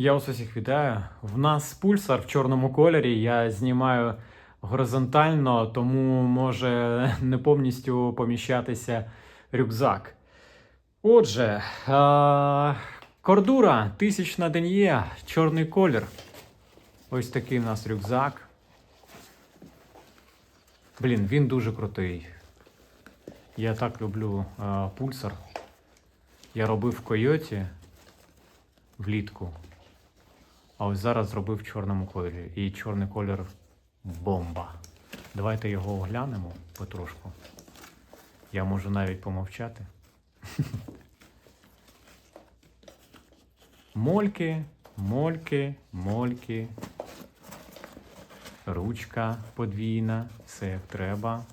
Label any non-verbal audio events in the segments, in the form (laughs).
Я вас усіх вітаю. В нас пульсар в чорному кольорі. Я знімаю горизонтально, тому може не повністю поміщатися рюкзак. Отже, а, кордура тисячна ден'є, чорний колір. Ось такий в нас рюкзак. Блін, він дуже крутий. Я так люблю а, пульсар. Я робив в койоті влітку. А ось зараз зробив в чорному кольорі. І чорний колір бомба. Давайте його оглянемо потрошку. Я можу навіть помовчати. (laughs) Мольки, мольки, мольки. Ручка подвійна, все як треба.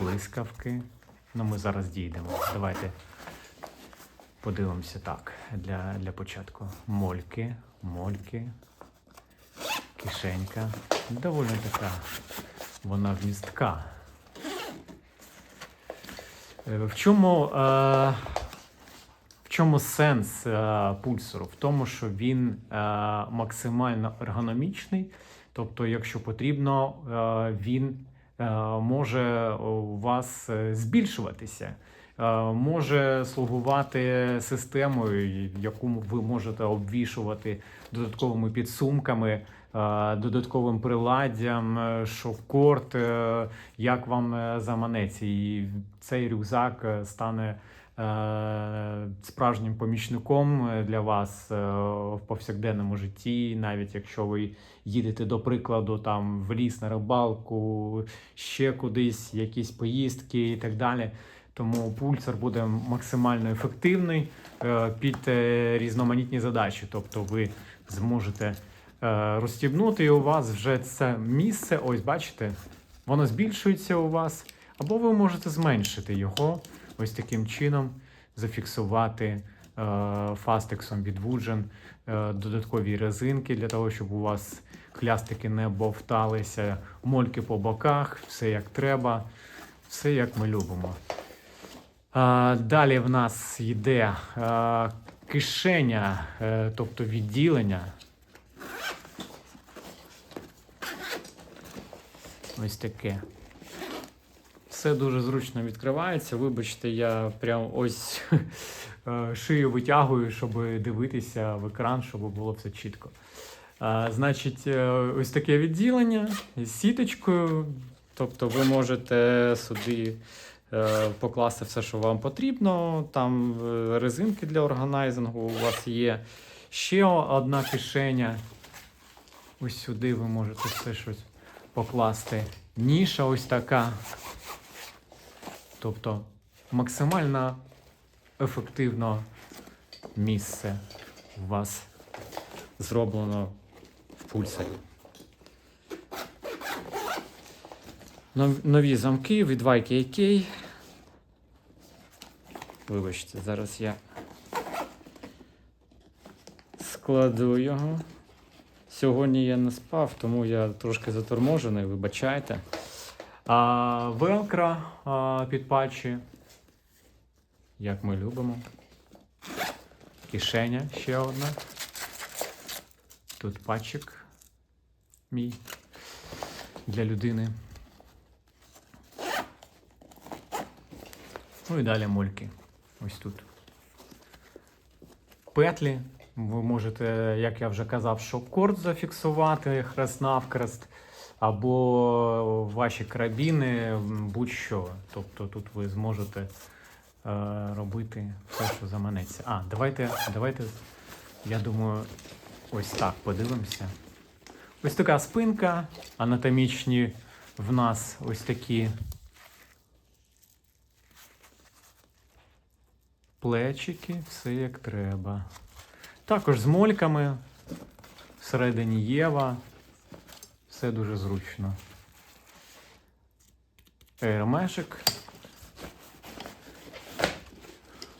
Блискавки. Ну, ми зараз дійдемо. Давайте подивимося так. Для, для початку. Мольки, мольки, кишенька. Доволі така. Вона вмістка. Е, В чому, е, в чому сенс е, пульсору? В тому, що він максимально ергономічний. Тобто, якщо потрібно, він може у вас збільшуватися. Е, Може слугувати системою, яку ви можете обвішувати додатковими підсумками, е, додатковим приладдям, е, шовкорт, як вам заманеться. І цей рюкзак стане справжнім помічником для вас в повсякденному житті, навіть якщо ви їдете, до прикладу, там в ліс на рибалку, ще кудись, якісь поїздки і так далі. Тому пульсар буде максимально ефективний е, під е, різноманітні задачі. Тобто ви зможете е, розстібнути, і у вас вже це місце, ось бачите, воно збільшується у вас, або ви можете зменшити його ось таким чином, зафіксувати фастексом від Woodgen е, додаткові резинки для того, щоб у вас хлястики не бовталися, мольки по боках, все як треба, все як ми любимо. Далі в нас йде кишеня, е, тобто відділення. Ось таке. Все дуже зручно відкривається. Вибачте, я прям ось (laughs) е, шию витягую, щоб дивитися в екран, щоб було все чітко. Значить, е, ось таке відділення з сіточкою. Тобто ви можете сюди покласти все, що вам потрібно. Там е, резинки для органайзингу у вас є. Ще одна кишеня. Ось сюди ви можете все щось покласти. Ніша ось така. Тобто максимально ефективно місце у вас зроблено в пульсарі. Нові замки від YKK. Вибачте, зараз я складу його. Сьогодні я не спав, тому я трошки заторможений, вибачайте. А, велкро а, під патчі, як ми любимо. Кишеня ще одна. Тут патчик мій для людини. Ну і далі мольки. Ось тут. Петлі. Ви можете, як я вже казав, шок-корд зафіксувати хрест навхрест, або ваші карабіни, будь-що. Тобто тут ви зможете е, робити все, що заманеться. А, давайте, давайте, я думаю, ось так подивимося. Ось така спинка, анатомічні в нас ось такі плечики, все як треба. Також з мольками, всередині Єва. Все дуже зручно. Ермешик.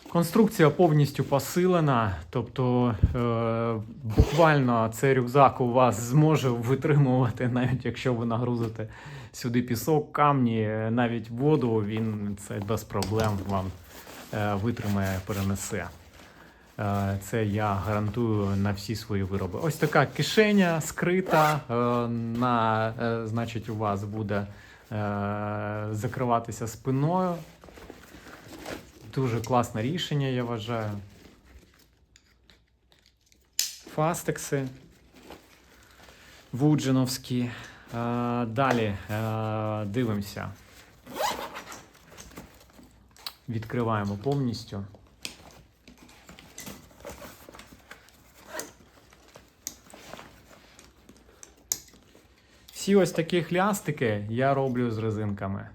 Конструкція повністю посилена, тобто е, буквально цей рюкзак у вас зможе витримувати, навіть якщо ви нагрузите сюди пісок, камні, навіть воду, він це без проблем вам е, витримає, перенесе. Е, Це я гарантую на всі свої вироби. Ось така кишеня скрита. е, На, е, значить, у вас буде е, закриватися спиною. Дуже класне рішення, я вважаю. Фастекси. Вуджиновські. Е, Далі е, дивимося. Відкриваємо повністю. Всі ось такі хлястики я роблю з резинками,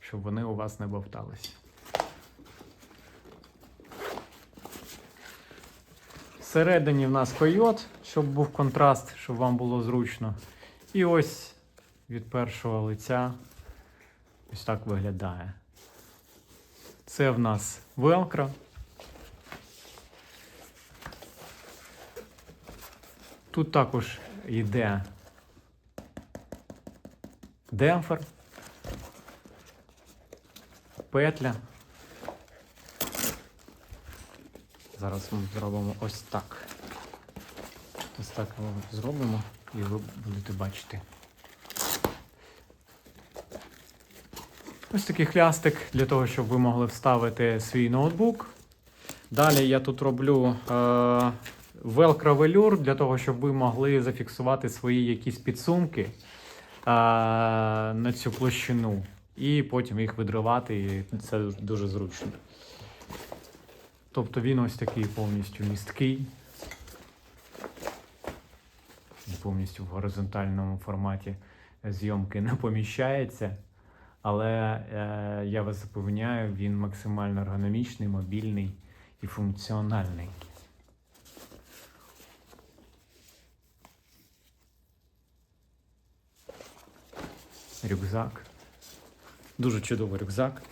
щоб вони у вас не бовталися. Всередині в нас койот, щоб був контраст, щоб вам було зручно. І ось від першого лиця ось так виглядає. Це в нас велкро. Тут також йде демпфер, петля. Зараз ми зробимо ось так. Ось так зробимо і ви будете бачити. Ось такий хлястик для того, щоб ви могли вставити свій ноутбук. Далі я тут роблю е, велкро-велюр для того, щоб ви могли зафіксувати свої якісь підсумки е, на цю площину і потім їх видривати, і це дуже зручно. Тобто він ось такий повністю місткий, повністю в горизонтальному форматі зйомки не поміщається. Але е, я вас запевняю, він максимально ергономічний, мобільний і функціональний. Рюкзак. Дуже чудовий рюкзак.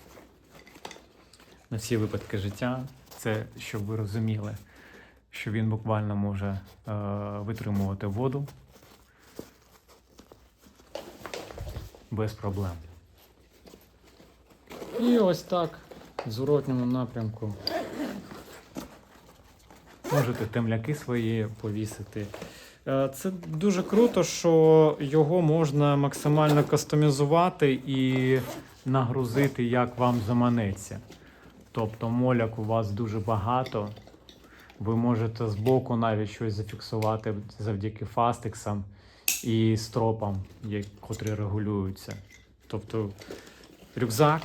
На всі випадки життя. Це щоб ви розуміли, що він буквально може е, витримувати воду без проблем. І ось так, в зворотньому напрямку. Можете темляки свої повісити. Е, Це дуже круто, що його можна максимально кастомізувати і нагрузити, як вам заманеться. Тобто моляк у вас дуже багато. Ви можете збоку навіть щось зафіксувати завдяки фастексам і стропам, які- котрі регулюються. Тобто рюкзак,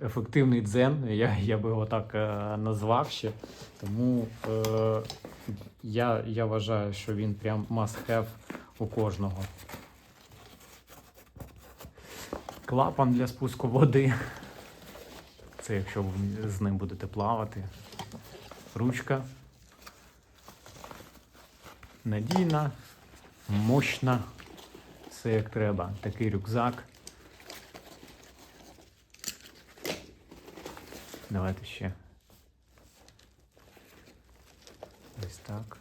ефективний дзен, я, я би його так е, назвав ще. Тому е, я, я вважаю, що він прям must have у кожного. Клапан для спуску води. Це якщо ви з ним будете плавати. Ручка. Надійна, мощна. Все як треба. Такий рюкзак. Давайте ще. Ось так.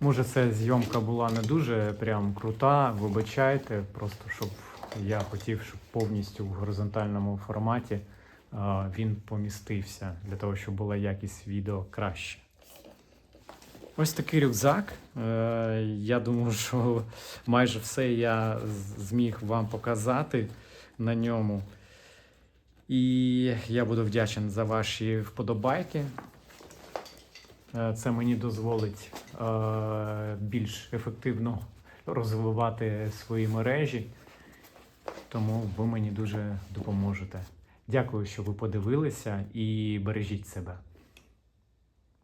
Може, ця зйомка була не дуже прям крута, вибачайте, просто щоб я хотів, щоб повністю в горизонтальному форматі він помістився для того, щоб була якість відео краще. Ось такий рюкзак. Е, Я думаю, що майже все я зміг вам показати на ньому. І я буду вдячен за ваші вподобайки. Е, Це мені дозволить е, більш ефективно розвивати свої мережі, тому ви мені дуже допоможете. Дякую, що ви подивилися і бережіть себе.